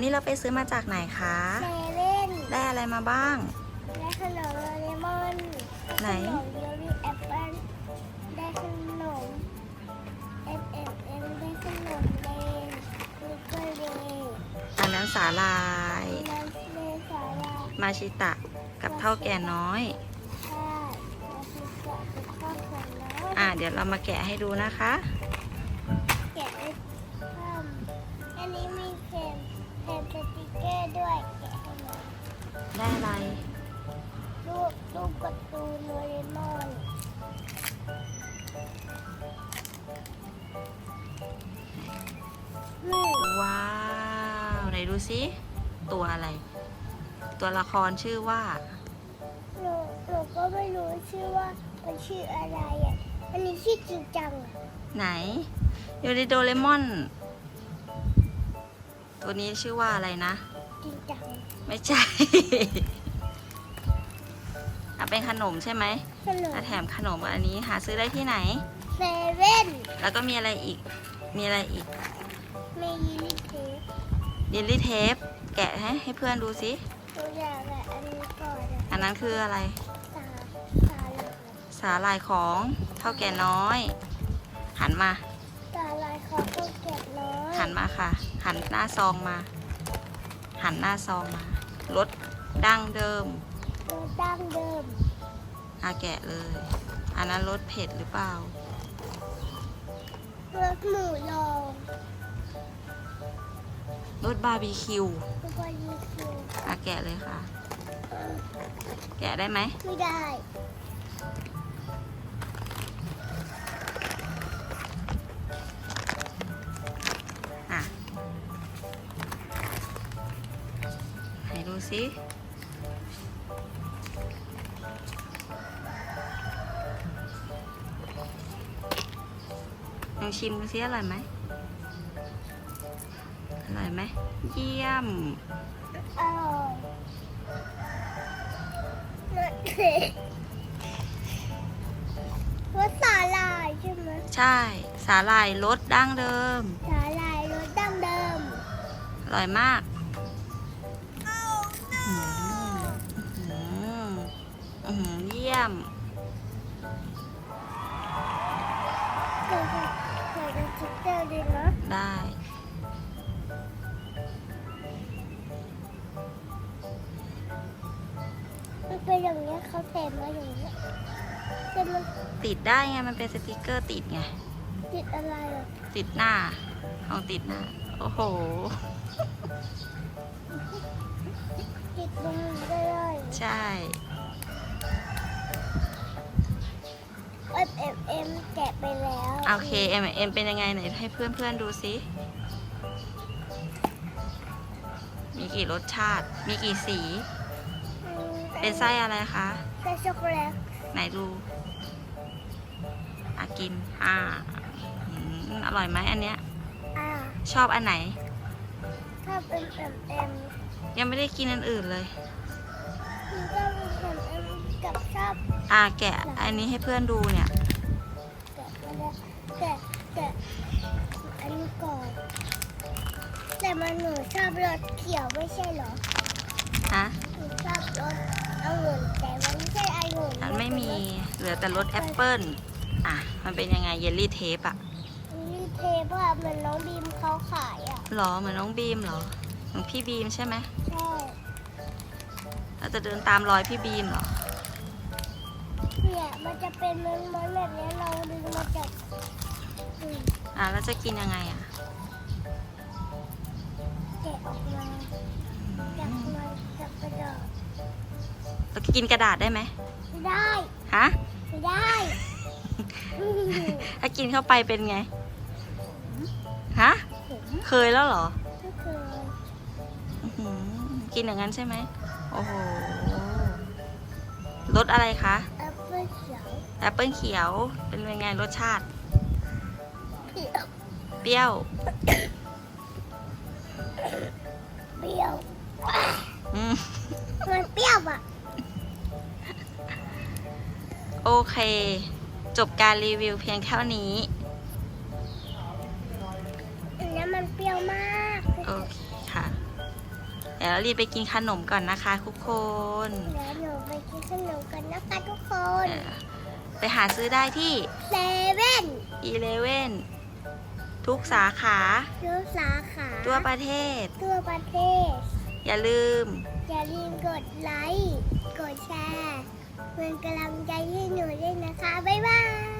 วันนี้เราไปซื้อมาจากไหนคะเซเว่นได้อะไรมาบ้าง ได้ขนมโดเรมอนไหน ขนมเยลลี่แอปเปิ้ลได้ขนม F M M ได้ขนมเลนลิเกอร์เลนอันนั้นสาลาย น้ำเลสาลามาชิตะกับเท่าแก่น้อยค่ะมาชิกะกับข้าวของน้องอ่า เดี๋ยวเรามาแกะให้ดูนะคะ แกะได้เพิ่มอันนี้มีเพน เพนสติกเกอร์ด้วยแกะให้หน่อยได้อะไร รูปรูปการ์ตูนโดเรมอนว้าว ไหนดูซิตัวอะไร ตัวละครชื่อว่า หนูหนูก็ไม่รู้ชื่อว่ามันชื่ออะไรอะอันนี้ชื่อจริงจังอะไหนโยริโดเรมอน ตัวนี้ชื่อว่าอะไรนะ จริงจังไม่ใช่ อะเป็นขนมใช่ไหมขนมอะแถมขนมอันนี้หาซื้อได้ที่ไหน เซเว่นแล้วก็มีอะไรอีก มีอะไรอีกมียิลิเทปเยลลี่เทป แกะให้ให้เพื่อนดูสิ ตัวอย่างอะอันนี้ก่อนอะอันนั้นคืออะไร สาสาลายสาลายของเท่าแก่น้อย หันมา สาลายของตัวแกะน้อยหันมาค่ะ หันหน้าซองมา หันหน้าซองมารสดั้งเดิมตัวดั้งเดิมอาแกะเลย อันนั้นรสเผ็ดหรือเปล่า รสหมูลองรสบาร์บีคิวตัวบอลีคิวอาแกะเลยค่ะ แกะได้ไหมไม่ได้ สิลองชิมดูสิอร่อยไหมอร่อยไหมเยี่ยมอร่อยรสเผ็ดรสสาลายใช่ไหมใช่ สาหร่ายรสดั้งเดิม สาลายรสดั้งเดิม อร่อยมาก อื้อหือเยี่ยมเกิดเกิดเป็นชิคเกอร์ด้วยนะได้ มันเป็นอย่างนี้ยเขาแถมมาอย่างนี้ยแต่มันติดได้ไง มันเป็นสติกเกอร์ติดไง ติดอะไรอะติดหน้า ของติดหน้า โอ้โห ติดตรงนี้ได้เลย ใช่ เอ็มเอ็มเอ็มแกะไปแล้วโอเค M M เป็นยังไงไหนให้เพื่อนเพื่อนๆดูสิมีกี่รสชาติ มีกี่สี อืมเป็นไส้อะไรคะไส้ช็อกโกแลตไหนดูอากิน อ่าอืมอร่อยไหมอันเนี้ย อ่าชอบอันไหน ถ้าเป็นเอ็มเอ็มยังไม่ได้กินอันอื่นเลย มันก็เป็นเอ็มเอ็มกับชอบอ่าแกะอันนี้ให้เพื่อนดูเนี่ย แกะมาแล้วแกะแกะอันนี้ก่อนแต่มันหนูชอบรสเขียวไม่ใช่เหรอฮะหนูชอบรสองุ่นแต่มันไม่ใช่องุ่นมันไม่มีเหลือแต่รสแอปเปิ้ลอะ มันเป็นยังไงเยลลี่เทปอะนี่เทปอะเหมือนน้องบีมเขาขายอะหรอเหมือนน้องบีมเหรอเหมือนพี่บีมใช่ไหมใช่เรา จะเดินตามรอยพี่บีมเหรอ เนี่ยมันจะเป็นมันมันๆแบบนี้เราดึงมาจากอืมอะแล้วจะกินยังไงอะแกะออกมาจากมาจากกระดาษเรากินกระดาษได้ไหมไม่ได้ฮะ ไม่ได้อืมถ้ากินเข้าไปเป็นไง ฮะ ผมเคยแล้วเหรอไม่เคยอื้อหือกินอย่างนั้นใช่ไหม โอ้โหร สอะไรคะแอปเปิ้ลเขียวแอปเปิลเขียวเป็นยังไงรสชาติ เปรี้ยวเปรี้ยว เปรี้ยวอืม มันเปรี้ยวอะโอเค จบการรีวิวเพียงเท่านี้ เดี๋ยวรีบไปกินขนมก่อนนะคะทุกคนเดี๋ยวหนูไปกินขนมกันนะคะทุกคนเออไปหาซื้อได้ที่เซเว่น e l e v e n ทุกสาขาทุกสาขาทั่วประเทศ ทั่วประเทศ อย่าลืม อย่าลืมกดไลค์ กดแชร์เป็นกำลังใจให้หนูด้วยนะคะ บ๊ายบาย